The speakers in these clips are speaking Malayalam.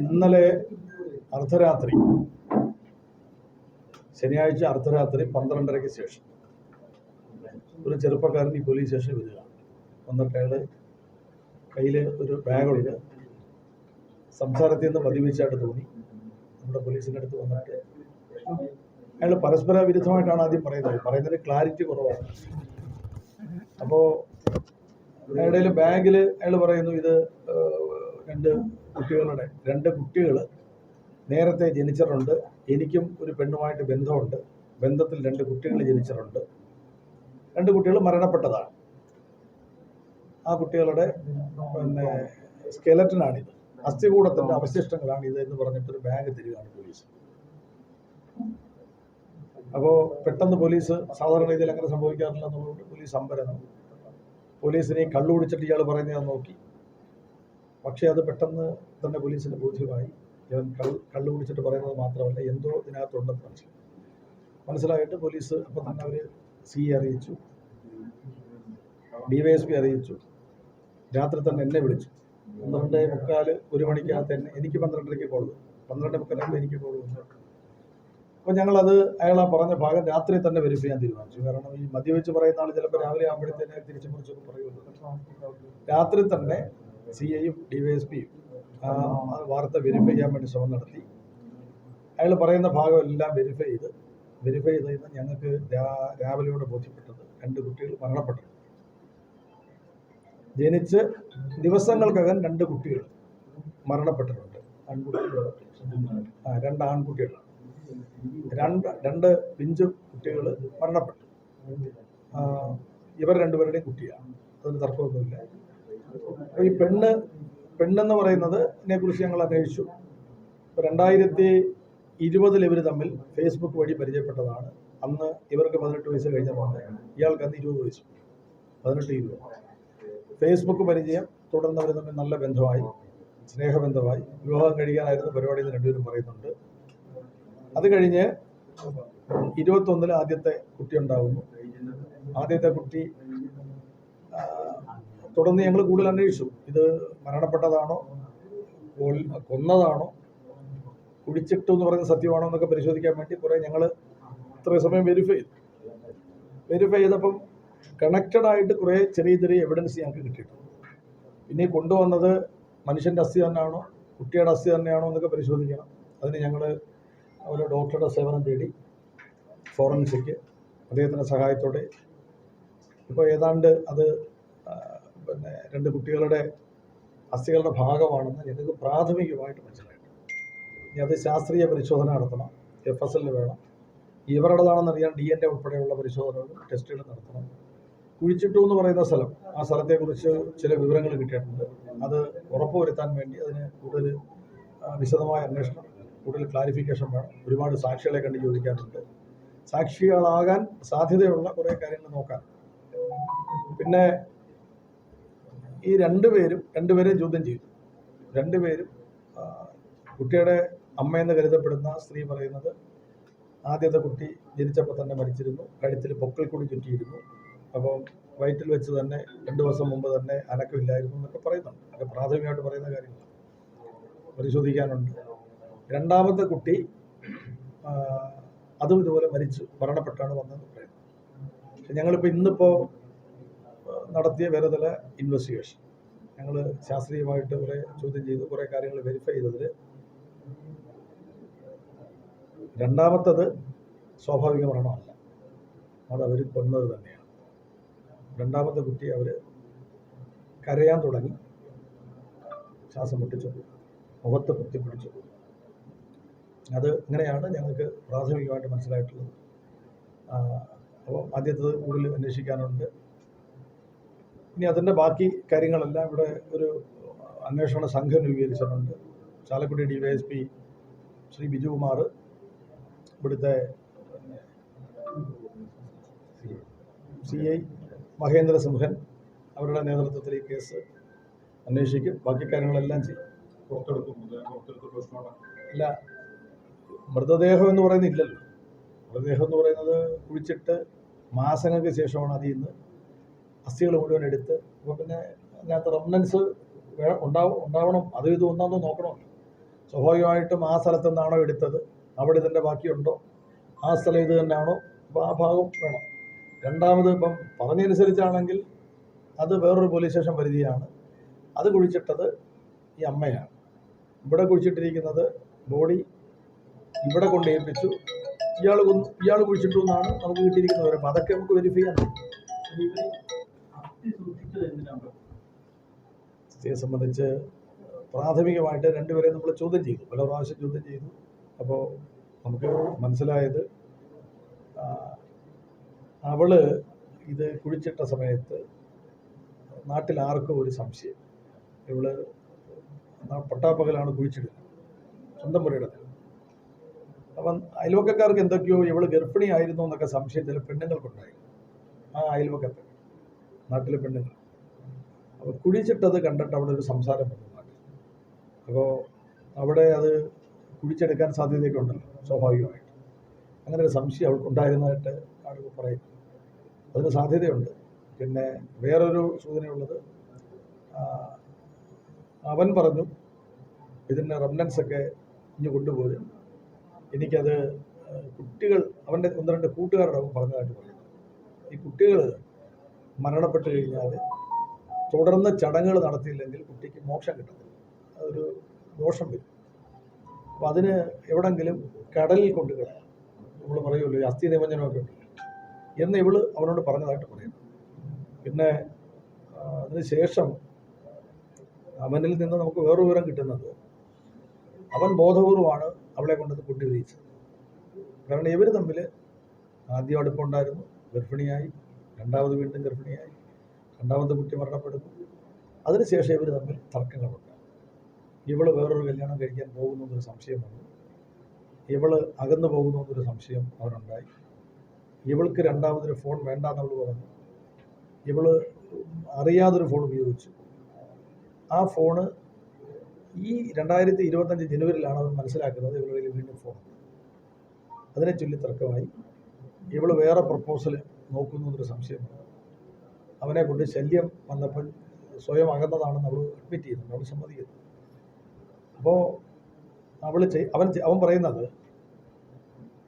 ഇന്നലെ അർദ്ധരാത്രി ശനിയാഴ്ച അർദ്ധരാത്രി പന്ത്രണ്ടരയ്ക്ക് ശേഷം ഒരു ചെറുപ്പക്കാരൻ ഈ പോലീസ് സ്റ്റേഷനിൽ വരികയാണ് വന്നിട്ട് അയാൾ കയ്യിൽ ഒരു ബാഗുണ്ട് സംസാരത്തിൽ നിന്ന് മദ്യപിച്ചായിട്ട് തോന്നി. നമ്മുടെ പോലീസിന്റെ അടുത്ത് വന്നിട്ട് അയാൾ പരസ്പര വിരുദ്ധമായിട്ടാണ് ആദ്യം പറയുന്നത്. പറയുന്നതിന് ക്ലാരിറ്റി കുറവാണ്. അപ്പോൾ അയാളുടെ ബാങ്കിൽ അയാൾ പറയുന്നു ഇത് രണ്ട് കുട്ടികളുടെ രണ്ട് കുട്ടികൾ നേരത്തെ ജനിച്ചിട്ടുണ്ട്. എനിക്കും ഒരു പെണ്ണുമായിട്ട് ബന്ധമുണ്ട്. ബന്ധത്തിൽ രണ്ട് കുട്ടികൾ ജനിച്ചിട്ടുണ്ട്. രണ്ട് കുട്ടികൾ മരണപ്പെട്ടതാണ്. ആ കുട്ടികളുടെ പിന്നെ സ്കെലറ്റനാണിത്. അസ്ഥികൂടത്തിന്റെ അവശിഷ്ടങ്ങളാണ് ഇത് എന്ന് പറഞ്ഞിട്ട് ഒരു ബാഗ് തരികയാണ് പോലീസ്. അപ്പോൾ പെട്ടെന്ന് പോലീസ് സാധാരണ രീതിയിൽ അങ്ങനെ സംഭവിക്കാറില്ല എന്നുള്ളതുകൊണ്ട് പോലീസ് അമ്പരന്നു. പോലീസിനെ കള്ളുപിടിച്ചിട്ട് ഇയാൾ പറയുന്നത് നോക്കി. പക്ഷേ അത് പെട്ടെന്ന് തന്നെ പോലീസിന് ബോധ്യമായി. ഇവൻ കള്ള് കള്ളു കുടിച്ചിട്ട് പറയുന്നത് മാത്രമല്ല എന്തോ ഇതിനകത്തുണ്ടെന്ന് മനസ്സിലായി മനസ്സിലായിട്ട് പോലീസ് അപ്പം തന്നെ അവർ സി അറിയിച്ചു. ഡി വൈ എസ് പി അറിയിച്ചു. രാത്രി തന്നെ എന്നെ വിളിച്ചു. പന്ത്രണ്ട് മുക്കാൽ ഒരു മണിക്കകത്ത് എന്നെ എനിക്ക് പന്ത്രണ്ടരയ്ക്ക് വന്നു. പന്ത്രണ്ട് മുക്കാലാകുമ്പോൾ എനിക്ക് കോൾ വന്നു. അപ്പോൾ ഞങ്ങളത് അയാൾ പറഞ്ഞ ഭാഗം രാത്രി തന്നെ വെരിഫൈ ചെയ്യാൻ തീരുമാനിച്ചു. കാരണം ഈ മദ്യവെച്ച് പറയുന്ന ആൾ ചിലപ്പോൾ രാവിലെ ആകുമ്പോഴത്തേനെ തിരിച്ചു മുറിച്ചു പറയുമല്ലോ. രാത്രി തന്നെ സി ഐയും ഡി വൈ എസ് പിയും വാർത്ത വെരിഫൈ ചെയ്യാൻ വേണ്ടി ശ്രമം നടത്തി. അയാൾ പറയുന്ന ഭാഗം എല്ലാം വെരിഫൈ ചെയ്ത് വെരിഫൈ ചെയ്ത് ഞങ്ങൾക്ക് രാവിലെയോടെ ബോധ്യപ്പെട്ടത് രണ്ട് കുട്ടികൾ മരണപ്പെട്ടു. ജനിച്ച് ദിവസങ്ങൾക്കകം രണ്ട് കുട്ടികൾ മരണപ്പെട്ടിട്ടുണ്ട്. ആൺകുട്ടികൾ രണ്ട് ആൺകുട്ടികൾ രണ്ട് രണ്ട് പിഞ്ച് കുട്ടികൾ മരണപ്പെട്ടു. ഇവർ രണ്ടുപേരുടെയും കുട്ടിയാണ്. അതിന് തർക്കമൊന്നുമില്ല. ഈ പെണ്ണ് പെണ്ണെന്ന് പറയുന്നത് കുറിച്ച് ഞങ്ങൾ അന്വേഷിച്ചു. രണ്ടായിരത്തി ഇരുപതിൽ ഇവർ തമ്മിൽ ഫേസ്ബുക്ക് വഴി പരിചയപ്പെട്ടതാണ്. അന്ന് ഇവർക്ക് പതിനെട്ട് വയസ്സ് കഴിഞ്ഞപ്പോൾ ഇയാൾക്ക് അന്ന് ഇരുപത് വയസ്സ്. പതിനെട്ട് ഇരുപത്. ഫേസ്ബുക്ക് പരിചയം തുടർന്ന് അവർ തമ്മിൽ നല്ല ബന്ധമായി സ്നേഹബന്ധമായി വിവാഹം കഴിക്കാനായിരുന്നു പരിപാടി എന്ന് രണ്ടുപേരും പറയുന്നുണ്ട്. അത് കഴിഞ്ഞ് ഇരുപത്തൊന്നിൽ ആദ്യത്തെ കുട്ടി ഉണ്ടാവുന്നു. ആദ്യത്തെ കുട്ടി തുടർന്ന് ഞങ്ങൾ കൂടുതൽ അന്വേഷിച്ചു. ഇത് മരണപ്പെട്ടതാണോ? കൊന്നതാണോ? കുടിച്ചിട്ടു എന്ന് പറയുന്ന സത്യമാണോ എന്നൊക്കെ പരിശോധിക്കാൻ വേണ്ടി കുറേ ഞങ്ങൾ ഇത്രയും സമയം വെരിഫൈ ചെയ്തു. വെരിഫൈ ചെയ്തപ്പം കണക്റ്റഡ് ആയിട്ട് കുറേ ചെറിയ ചെറിയ എവിഡൻസ് ഞങ്ങൾക്ക് കിട്ടിയിട്ടുണ്ട്. പിന്നെ കൊണ്ടുവന്നത് മനുഷ്യന്റെ അസ്ഥി തന്നെയാണോ? കുട്ടിയുടെ അസ്ഥി തന്നെയാണോ എന്നൊക്കെ പരിശോധിക്കണം. അതിന് ഞങ്ങൾ ഒരു ഡോക്ടറുടെ സേവനം തേടി ഫോറൻസിക് അദ്ദേഹത്തിന്റെ സഹായത്തോടെ ഇപ്പോൾ ഏതാണ്ട് അത് പിന്നെ രണ്ട് കുട്ടികളുടെ അസ്ഥികളുടെ ഭാഗമാണെന്ന് ഞങ്ങൾക്ക് പ്രാഥമികമായിട്ട് മനസ്സിലായിട്ടുണ്ട്. ഇനി അത് ശാസ്ത്രീയ പരിശോധന നടത്തണം എഫ് എസ് എല്ലിൽ വേണം. ഇവരുടേതാണെന്ന് അറിയാൻ ഡി എൻ എ ഉൾപ്പെടെയുള്ള പരിശോധനകളും ടെസ്റ്റുകൾ നടത്തണം. കുഴിച്ചിട്ടു എന്ന് പറയുന്ന സ്ഥലം ആ സ്ഥലത്തെക്കുറിച്ച് ചില വിവരങ്ങൾ കിട്ടിയിട്ടുണ്ട്. അത് ഉറപ്പുവരുത്താൻ വേണ്ടി അതിന് കൂടുതൽ വിശദമായ അന്വേഷണം കൂടുതൽ ക്ലാരിഫിക്കേഷൻ വേണം. ഒരുപാട് സാക്ഷികളെ കണ്ട് ചോദിക്കാറുണ്ട്. സാക്ഷികളാകാൻ സാധ്യതയുള്ള കുറേ കാര്യങ്ങൾ നോക്കാം. പിന്നെ ഈ രണ്ടുപേരും രണ്ടുപേരെയും ചോദ്യം ചെയ്തു. രണ്ടുപേരും കുട്ടിയുടെ അമ്മയെന്ന് കരുതപ്പെടുന്ന സ്ത്രീ പറയുന്നത് ആദ്യത്തെ കുട്ടി ജനിച്ചപ്പോൾ തന്നെ മരിച്ചിരുന്നു. കഴുത്തിൽ പൊക്കൽ കൂടി ചുറ്റിയിരുന്നു. അപ്പം വയറ്റിൽ വെച്ച് തന്നെ രണ്ട് ദിവസം മുമ്പ് തന്നെ അനക്കമില്ലായിരുന്നു എന്നൊക്കെ പറയുന്നുണ്ട്. അതൊക്കെ പ്രാഥമികമായിട്ട് പറയുന്ന കാര്യങ്ങൾ പരിശോധിക്കാനുണ്ട്. രണ്ടാമത്തെ കുട്ടി അതും ഇതുപോലെ മരിച്ചു മരണപ്പെട്ടാണ് വന്നത് ഞങ്ങളിപ്പോൾ ഇന്നിപ്പോൾ നടത്തിയ വേറെ ചില ഇൻവെസ്റ്റിഗേഷൻ ഞങ്ങൾ ശാസ്ത്രീയമായിട്ട് കുറേ ചോദ്യം ചെയ്തു കുറേ കാര്യങ്ങൾ വെരിഫൈ ചെയ്തതിൽ രണ്ടാമത്തത് സ്വാഭാവിക മരണമല്ല. അത് അവർ കൊന്നത് തന്നെയാണ്. രണ്ടാമത്തെ കുട്ടി അവർ കരയാൻ തുടങ്ങി. ശ്വാസം മുട്ടിച്ചു. മുഖത്ത് കുത്തിപ്പിടിച്ചു അത് ഇങ്ങനെയാണ് ഞങ്ങൾക്ക് പ്രാഥമികമായിട്ട് മനസ്സിലായിട്ടുള്ളത്? അപ്പോൾ ആദ്യത്തത് കൂടുതൽ അന്വേഷിക്കാനുണ്ട്. ഇനി അതിന്റെ ബാക്കി കാര്യങ്ങളെല്ലാം ഇവിടെ ഒരു അന്വേഷണ സംഘം രൂപീകരിച്ചിട്ടുണ്ട്. Chalakudy D Y S P Shri Bijukumar ഇവിടുത്തെ സി ഐ മഹേന്ദ്ര സിംഹൻ അവരുടെ നേതൃത്വത്തിൽ ഈ കേസ് അന്വേഷിക്കും. ബാക്കി കാര്യങ്ങളെല്ലാം ചെയ്യും. പുറത്തെടുക്കും അല്ല മൃതദേഹം എന്ന് പറയുന്നത് ഇല്ലല്ലോ മൃതദേഹം എന്ന് പറയുന്നത് കുഴിച്ചിട്ട് മാസങ്ങൾക്ക് ശേഷമാണ് അതിൽ നിന്ന് അസ്ഥികൾ മുഴുവൻ എടുത്ത് അപ്പോൾ പിന്നെ അതിനകത്ത് റെമനൻസ് ഉണ്ടാവും ഉണ്ടാവണം. അത് ഇത് ഒന്നാന്ന് നോക്കണം. സ്വാഭാവികമായിട്ടും ആ സ്ഥലത്ത് നിന്നാണോ എടുത്തത്? അവിടെ ഇതിന്റെ ബാക്കിയുണ്ടോ? ആ സ്ഥലം ഇത് തന്നെയാണോ? അപ്പോൾ ആ ഭാഗം വേണം. രണ്ടാമത് ഇപ്പം പറഞ്ഞനുസരിച്ചാണെങ്കിൽ അത് വേറൊരു പോലീസ് സ്റ്റേഷൻ പരിധിയാണ്. അത് കുഴിച്ചിട്ടത് ഈ അമ്മയാണ്. ഇവിടെ കുഴിച്ചിട്ടിരിക്കുന്നത് ബോഡി ഇവിടെ കൊണ്ട് ഏൽപ്പിച്ചു ഇയാൾ ഇയാൾ കുഴിച്ചിട്ടു എന്നാണ് നമുക്ക് കിട്ടിയിരിക്കുന്നത്. വിവരം അതൊക്കെ നമുക്ക് വെരിഫൈ ചെയ്യാൻ ഇതേ സംബന്ധിച്ച് പ്രാഥമികമായിട്ട് രണ്ടുപേരെ നമ്മൾ ചോദ്യം ചെയ്തു. പല പ്രാവശ്യം ചോദ്യം ചെയ്തു. അപ്പോൾ നമുക്ക് മനസ്സിലായത് അവൾ ഇത് കുഴിച്ചിട്ട സമയത്ത് നാട്ടിൽ ആർക്കും ഒരു സംശയം. ഇവൾ പട്ടാപ്പകലാണ് കുഴിച്ചിടുന്നത്. സ്വന്തം പുരയിടത്തിൽ അപ്പം അയൽവക്കക്കാർക്ക് എന്തൊക്കെയോ ഇവൾ ഗർഭിണി ആയിരുന്നു എന്നൊക്കെ സംശയം ചില പെണ്ണുങ്ങൾക്കുണ്ടായി. ആ അയൽവക്കത്ത് നാട്ടിലെ പെണ്ണുങ്ങൾ. അപ്പോൾ കുഴിച്ചിട്ടത് കണ്ടിട്ട് അവിടെ ഒരു സംസാരം വന്നു നാട്ടിൽ. അപ്പോൾ അവിടെ അത് കുഴിച്ചെടുക്കാൻ സാധ്യതയൊക്കെ ഉണ്ടല്ലോ സ്വാഭാവികമായിട്ട്. അങ്ങനെ ഒരു സംശയം അവൾക്കുണ്ടായിരുന്നതായിട്ട് ആളുകൾ പറയുന്നു. അതിന് സാധ്യതയുണ്ട്. പിന്നെ വേറൊരു സൂചനയുള്ളത് അവൻ പറഞ്ഞു ഇതിന്റെ റെമനൻസ് ഒക്കെ ഇഞ്ഞ് കൊണ്ടുപോരും. എനിക്കത് കുട്ടികൾ അവന്റെ ഒന്ന് രണ്ട് കൂട്ടുകാരുടെ അവൻ പറഞ്ഞതായിട്ട് പറയുന്നു ഈ കുട്ടികൾ മരണപ്പെട്ട് കഴിഞ്ഞാൽ തുടർന്ന് ചടങ്ങുകൾ നടത്തിയില്ലെങ്കിൽ കുട്ടിക്ക് മോക്ഷം കിട്ടത്തില്ല. അതൊരു ദോഷം വരും. അപ്പം അതിന് എവിടെങ്കിലും കടലിൽ കൊണ്ട് കളയാം നമ്മൾ പറയുമല്ലോ അസ്ഥി നിമഞ്ജനമൊക്കെ ഉണ്ട്. എന്ന് ഇവൾ അവനോട് പറഞ്ഞതായിട്ട് പറയുന്നു. പിന്നെ അതിനുശേഷം അതിന് ശേഷം അവനിൽ നിന്ന് നമുക്ക് വേറൊരു വിവരം കിട്ടുന്നത് അവൻ ബോധപൂർവമാണ് അവളെ കൊണ്ടത് കുട്ടി വിരിയിച്ചത് കാരണം ഇവർ തമ്മിൽ ആദ്യം അടുപ്പമുണ്ടായിരുന്നു. ഗർഭിണിയായി. രണ്ടാമത് വീണ്ടും ഗർഭിണിയായി. രണ്ടാമത്തെ കുട്ടി മരണപ്പെടുന്നു. അതിനുശേഷം ഇവർ തമ്മിൽ തർക്കങ്ങളുണ്ട്. ഇവൾ വേറൊരു കല്യാണം കഴിക്കാൻ പോകുന്നു എന്നൊരു സംശയം വന്നു. ഇവൾ അകന്നു പോകുന്നു എന്നൊരു സംശയം അവരുണ്ടായി. ഇവൾക്ക് രണ്ടാമതൊരു ഫോൺ വേണ്ട എന്നവൾ പറഞ്ഞു. ഇവൾ അറിയാതൊരു ഫോൺ ഉപയോഗിച്ചു. ആ ഫോണ് ഈ രണ്ടായിരത്തി ഇരുപത്തഞ്ച് ജനുവരിയിലാണ് അവർ മനസ്സിലാക്കുന്നത് ഇവരുടെ വീണ്ടും ഫോൺ അതിനെ ചൊല്ലി തർക്കമായി. ഇവൾ വേറെ പ്രപ്പോസൽ നോക്കുന്നു എന്നൊരു സംശയം. വന്നു അവനെ കൊണ്ട് ശല്യം വന്നപ്പോൾ സ്വയം അകന്നതാണെന്ന് അവൾ അഡ്മിറ്റ് ചെയ്യുന്നുണ്ട് അവൾ സമ്മതിക്കുന്നു. അപ്പോൾ അവൾ അവൻ അവൻ പറയുന്നത്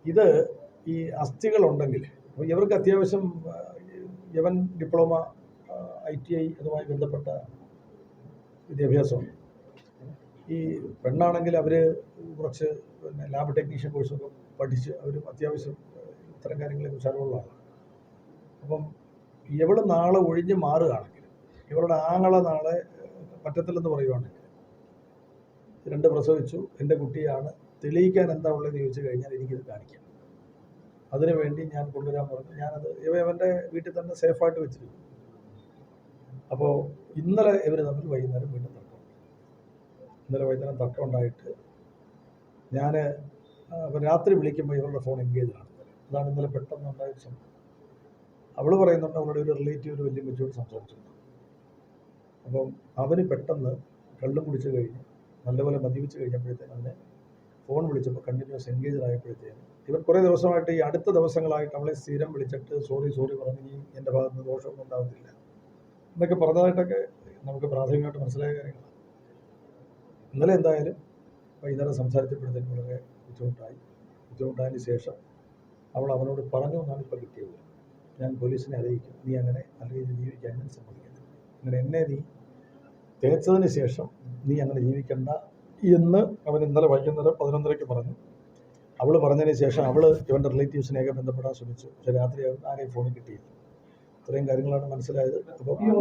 ഇത് ഈ അസ്ഥികളുണ്ടെങ്കിൽ അപ്പോൾ ഇവർക്ക് അത്യാവശ്യം യവൻ ഡിപ്ലോമ ഐ ടി ഐ അതുമായി ബന്ധപ്പെട്ട വിദ്യാഭ്യാസമുണ്ട് ഈ പെണ്ണാണെങ്കിൽ അവർ കുറച്ച് പിന്നെ ലാബ് ടെക്നീഷ്യൻ കോഴ്സൊക്കെ പഠിച്ച് അവർ അത്യാവശ്യം ഇത്തരം കാര്യങ്ങളെക്കുറിച്ച് അറിവുള്ളതാണ് അപ്പം ഇവൾ നാളെ ഒഴിഞ്ഞ് മാറുകയാണെങ്കിൽ ഇവളുടെ ആങ്ങളെ നാളെ പറ്റത്തില്ലെന്ന് പറയുവാണെങ്കിൽ രണ്ട് പ്രസവിച്ചു എന്റെ കുട്ടിയാണ് തെളിയിക്കാൻ എന്താ ഉള്ളതെന്ന് ചോദിച്ചു കഴിഞ്ഞാൽ എനിക്കിത് കാണിക്കാം. അതിനുവേണ്ടി ഞാൻ കൊണ്ടുവരാൻ പറഞ്ഞു. ഞാനത് ഇവ ഇവന്റെ വീട്ടിൽ തന്നെ സേഫായിട്ട് വെച്ചിരുന്നു അപ്പോൾ ഇന്നലെ ഇവർ തമ്മിൽ വൈകുന്നേരം വീണ്ടും ഇന്നലെ വൈകുന്നേരം തർക്കം ഉണ്ടായിട്ട് ഞാൻ രാത്രി വിളിക്കുമ്പോൾ ഇവരുടെ ഫോൺ എൻഗേജ് ആണ്. അതാണ് ഇന്നലെ പെട്ടെന്ന് ഉണ്ടായ സംഭവം. അവൾ പറയുന്നുണ്ട് അവളുടെ ഒരു റിലേറ്റീവ് ഒരു വലിയ വെച്ചോട് സംസാരിച്ചിട്ടുണ്ട്. അപ്പം അവന് പെട്ടെന്ന് കള്ളും കുടിച്ച് കഴിഞ്ഞ് നല്ലപോലെ മദ്യപിച്ച് കഴിഞ്ഞപ്പോഴത്തേന് അവനെ ഫോൺ വിളിച്ചപ്പോൾ കണ്ടിന്യൂസ് എൻഗേജ് ആയപ്പോഴത്തേന് ഇവൻ കുറേ ദിവസമായിട്ട് ഈ അടുത്ത ദിവസങ്ങളായിട്ട് അവളെ സ്ഥിരം വിളിച്ചിട്ട് സോറി സോറി പറഞ്ഞ് ഇനി എന്റെ ഭാഗത്ത് നിന്ന് ദോഷമൊന്നും ഉണ്ടാകത്തില്ല എന്നൊക്കെ പറഞ്ഞതായിട്ടൊക്കെ നമുക്ക് പ്രാഥമികമായിട്ട് മനസ്സിലായ കാര്യങ്ങളാണ്. ഇന്നലെ എന്തായാലും വൈകുന്നേരം സംസാരിച്ചപ്പോഴത്തേക്കും വളരെ ബുദ്ധിമുട്ടായി. ബുദ്ധിമുട്ടായതിന് ശേഷം അവൾ അവനോട് പറഞ്ഞു എന്നാണ് ഇപ്പോൾ കിട്ടിയത്. ഞാൻ പോലീസിനെ അറിയിക്കും. നീ അങ്ങനെ നല്ല രീതിയിൽ ജീവിക്കാൻ ഞാൻ സമ്മതിക്കുന്നു അങ്ങനെ എന്നെ നീ തേച്ചതിന് ശേഷം നീ അങ്ങനെ ജീവിക്കണ്ട എന്ന് അവൻ ഇന്നലെ വൈകുന്നേരം പതിനൊന്നരയ്ക്ക് പറഞ്ഞു. അവൾ പറഞ്ഞതിന് ശേഷം അവൾ ഇവന്റെ റിലേറ്റീവ്സിനെയൊക്കെ ബന്ധപ്പെടാൻ ശ്രമിച്ചു. പക്ഷെ രാത്രി ആരെയും ഫോണിൽ കിട്ടിയില്ല. ഇത്രയും കാര്യങ്ങളാണ് മനസ്സിലായത്.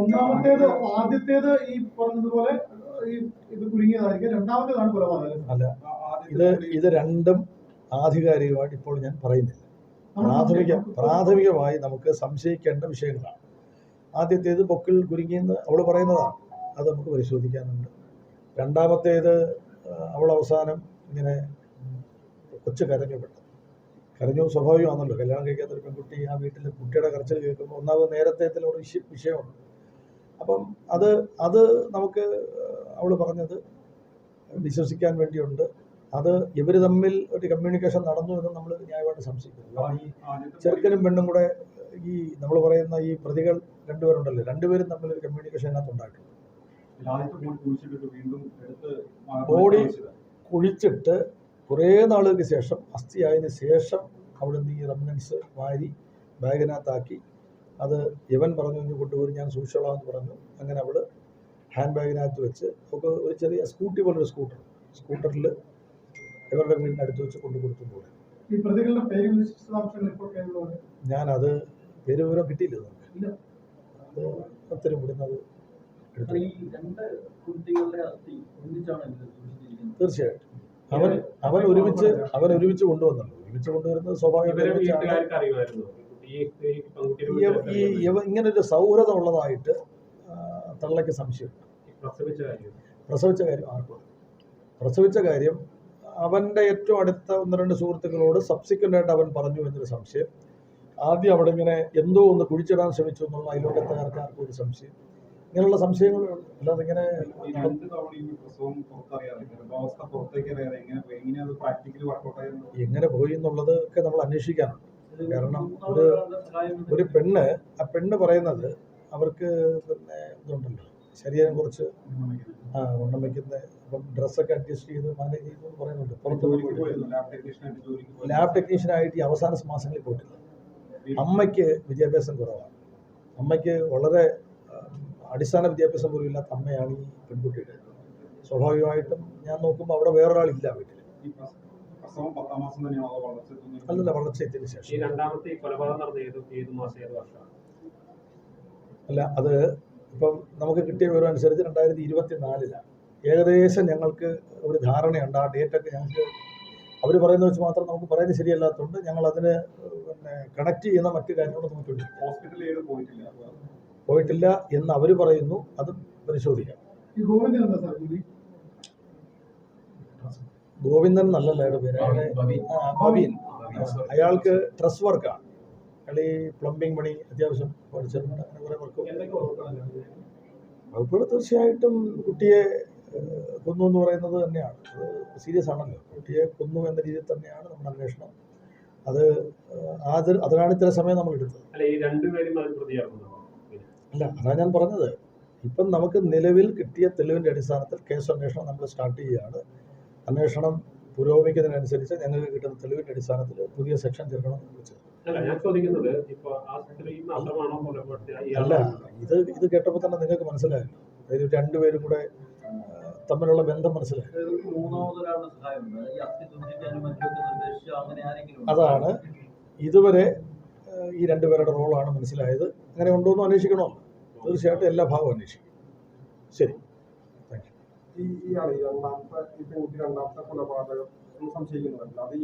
ഒന്നാമത്തേത് ആദ്യത്തേത് ഈ പറഞ്ഞതുപോലെ ഈ ഇത് കുലുങ്ങിയതായിരിക്കും രണ്ടാമത്തേതാണ് കൊലപാതകം. അല്ല ഇത് ഇത് രണ്ടും ആധികാരികമായിട്ട് ഇപ്പോൾ ഞാൻ പറയുന്നില്ല. പ്രാഥമിക പ്രാഥമികമായി നമുക്ക് സംശയിക്കേണ്ട വിഷയങ്ങളാണ്. ആദ്യത്തേത് പൊക്കിൽ കുരുങ്ങിയെന്ന് അവൾ പറയുന്നതാണ്. അത് നമുക്ക് പരിശോധിക്കാനുണ്ട്. രണ്ടാമത്തേത് അവൾ അവസാനം ഇങ്ങനെ കൊച്ചു കരഞ്ഞു പെട്ടു കരഞ്ഞു സ്വാഭാവികമാണല്ലോ. കല്യാണം കഴിക്കാത്തൊരു പെൺകുട്ടി ആ വീട്ടിൽ കുട്ടിയുടെ കരച്ചിൽ കേൾക്കുമ്പോൾ ഒന്നാമത് നേരത്തെ ഒരു വിഷയമാണ് വിഷയമുണ്ട്. അപ്പം അത് അത് നമുക്ക് അവൾ പറഞ്ഞത് വിശ്വസിക്കാൻ വേണ്ടിയുണ്ട്. അത് ഇവർ തമ്മിൽ ഒരു കമ്മ്യൂണിക്കേഷൻ നടന്നു എന്ന് നമ്മൾ ന്യായമായിട്ട് സംശയിക്കുന്നു കാരണം ഈ ചെറുക്കനും പെണ്ണും കൂടെ ഈ നമ്മൾ പറയുന്ന ഈ പ്രതികൾ രണ്ടുപേരുണ്ടല്ലോ. രണ്ടുപേരും തമ്മിൽ ഒരു കമ്മ്യൂണിക്കേഷൻ അതിനകത്ത് ഉണ്ടായിട്ടുണ്ട് ബോഡി കുഴിച്ചിട്ട് കുറേ നാളുകൾക്ക് ശേഷം അസ്ഥിയായതിനു ശേഷം അവിടെ നിന്ന് ഈ റെമനൻസ് വാരി ബാഗിനകത്താക്കി അത് യവൻ പറഞ്ഞു കൊണ്ടുപോയി ഞാൻ സൂക്ഷിച്ചോളാം എന്ന് പറഞ്ഞു. അങ്ങനെ അവൾ ഹാൻഡ് ബാഗിനകത്ത് വെച്ച് ഒക്കെ ഒരു ചെറിയ സ്കൂട്ടി പോലൊരു സ്കൂട്ടർ സ്കൂട്ടറിൽ ഇവരുടെ വീടിന്റെ അടുത്ത് വെച്ച് കൊണ്ടു കൊടുത്തു പോയി ഈ പ്രതികളുടെ പേര് വിശദാംശങ്ങൾ ഇപ്പോൾ കേരളമാണ് ഞാനത് പേര് വിവരം കിട്ടിയില്ല നമുക്ക് ഇല്ല. അത് ഒത്തിരി വിടുന്നത് തീർച്ചയായിട്ടും. അവൻ അവൻ ഒരുമിച്ച് അവൻ ഒരുമിച്ച് കൊണ്ടുവന്നുള്ളൂ ഒരുമിച്ച് കൊണ്ടുവരുന്നത് സ്വാഭാവികമായിട്ട് ഇങ്ങനെ ഒരു സൗഹൃദം ഉള്ളതായിട്ട് തള്ളയ്ക്ക് സംശയം. പ്രസവിച്ച കാര്യം. ആർക്കും പ്രസവിച്ച കാര്യം അവന്റെ ഏറ്റവും അടുത്ത ഒന്ന് രണ്ട് സുഹൃത്തുക്കളോട് സബ്സിക്വന്റ് ആയിട്ട് അവൻ പറഞ്ഞു എന്നൊരു സംശയം. ആദ്യം അവിടെ ഇങ്ങനെ എന്തോ ഒന്ന് കുഴിച്ചിടാൻ ശ്രമിച്ചു എന്നുള്ള അയലോക്കത്തുകാർക്ക് ആർക്കും ഒരു സംശയം. ഇങ്ങനെയുള്ള സംശയങ്ങൾ അല്ലാതെ ഇങ്ങനെ എങ്ങനെ പോയി എന്നുള്ളത് ഒക്കെ നമ്മൾ അന്വേഷിക്കാനുണ്ട് കാരണം ഒരു ഒരു പെണ്ണ് ആ പെണ്ണ് പറയുന്നത് അവർക്ക് പിന്നെ ഇതുണ്ടല്ലോ. ശരീരം കുറച്ച് ആ വണ്ണം വയ്ക്കുന്ന ഇപ്പം ഡ്രസ്സൊക്കെ അഡ്ജസ്റ്റ് ചെയ്ത് മാനേജ് ചെയ്തു എന്ന് പറയുന്നുണ്ട്. പുറത്ത് ലാബ് ടെക്നീഷ്യനായിട്ട് ഈ അവസാന മാസങ്ങളിൽ പോയിട്ടില്ല. അമ്മയ്ക്ക് വിദ്യാഭ്യാസം കുറവാണ്. അമ്മയ്ക്ക് വളരെ അടിസ്ഥാന വിദ്യാഭ്യാസം പോലും ഇല്ലാത്ത അമ്മയാണ് ഈ പെൺകുട്ടിയുടെ. സ്വാഭാവികമായിട്ടും ഞാൻ നോക്കുമ്പോൾ അവിടെ വേറൊരാളില്ല വീട്ടിൽ അല്ലല്ല വളർച്ചയെത്തിയതിനു ഈ ശേഷം രണ്ടാമത്തെ കൊലപാതകം നടന്ന ഏത് ഏത് മാസം ഏത് വർഷമാണ്? അല്ല അത് ഇപ്പം നമുക്ക് കിട്ടിയ വിവരം അനുസരിച്ച് രണ്ടായിരത്തി ഇരുപത്തി നാലിലാണ് ഏകദേശം ഞങ്ങൾക്ക് ഒരു ധാരണയുണ്ട്. ആ ഡേറ്റൊക്കെ ഞങ്ങൾക്ക് അവർ പറയുന്നത് വെച്ച് മാത്രം നമുക്ക് പറയുന്നത് ശരിയല്ലാത്തതുകൊണ്ട് ഞങ്ങൾ അതിന് പിന്നെ കണക്ട് ചെയ്യുന്ന മറ്റു കാര്യങ്ങൾ നമുക്കുണ്ട് ഹോസ്പിറ്റലിൽ പോയിട്ടില്ല? പോയിട്ടില്ല എന്ന് അവർ പറയുന്നു. അത് പരിശോധിക്കാം. ഈ ഗോവിന്ദൻ എന്താ സാർ ഗോവിന്ദൻ എന്നല്ലല്ലോ പേര്. അയാൾക്ക് ട്രസ് വർക്കാണ് അയാൾ പ്ലംബിംഗ് പണി അത്യാവശ്യം പഠിച്ചിട്ടുണ്ട് അങ്ങനെ കുറേ വർക്ക് വകുപ്പുകൾ തീർച്ചയായിട്ടും കുട്ടിയെ കൊന്നു എന്ന് പറയുന്നത് തന്നെയാണ്. അത് സീരിയസ് ആണല്ലോ. കുട്ടിയെ കൊന്നു എന്ന രീതിയിൽ തന്നെയാണ് നമ്മുടെ അന്വേഷണം. അത് അത് അതിനാണ് ഇത്ര സമയം നമ്മൾ എടുത്തത്. അല്ല അതാണ് ഞാൻ പറഞ്ഞത്. ഇപ്പം നമുക്ക് നിലവിൽ കിട്ടിയ തെളിവിന്റെ അടിസ്ഥാനത്തിൽ കേസ് അന്വേഷണം നമ്മൾ സ്റ്റാർട്ട് ചെയ്യുകയാണ്. അന്വേഷണം പുരോഗമിക്കുന്നതിനനുസരിച്ച് ഞങ്ങൾക്ക് കിട്ടുന്ന തെളിവിന്റെ അടിസ്ഥാനത്തിൽ പുതിയ സെക്ഷൻ വിളിച്ചത് അല്ല അല്ല ഇത് ഇത് കേട്ടപ്പോൾ തന്നെ നിങ്ങൾക്ക് മനസ്സിലായി. അതായത് രണ്ടുപേരും കൂടെ തമ്മിലുള്ള ബന്ധം മനസ്സിലായി. അതാണ് ഇതുവരെ ഈ രണ്ടുപേരുടെ റോളാണ് മനസ്സിലായത്. അങ്ങനെ ഉണ്ടോ എന്ന് അന്വേഷിക്കണോ? തീർച്ചയായിട്ടും എല്ലാ ഭാഗവും അന്വേഷിക്കും. ശരി. താങ്ക് യു ഈ രണ്ടാമത്തെ കൊലപാതകം സംശയിക്കുന്നുണ്ടല്ലോ. അത് ഈ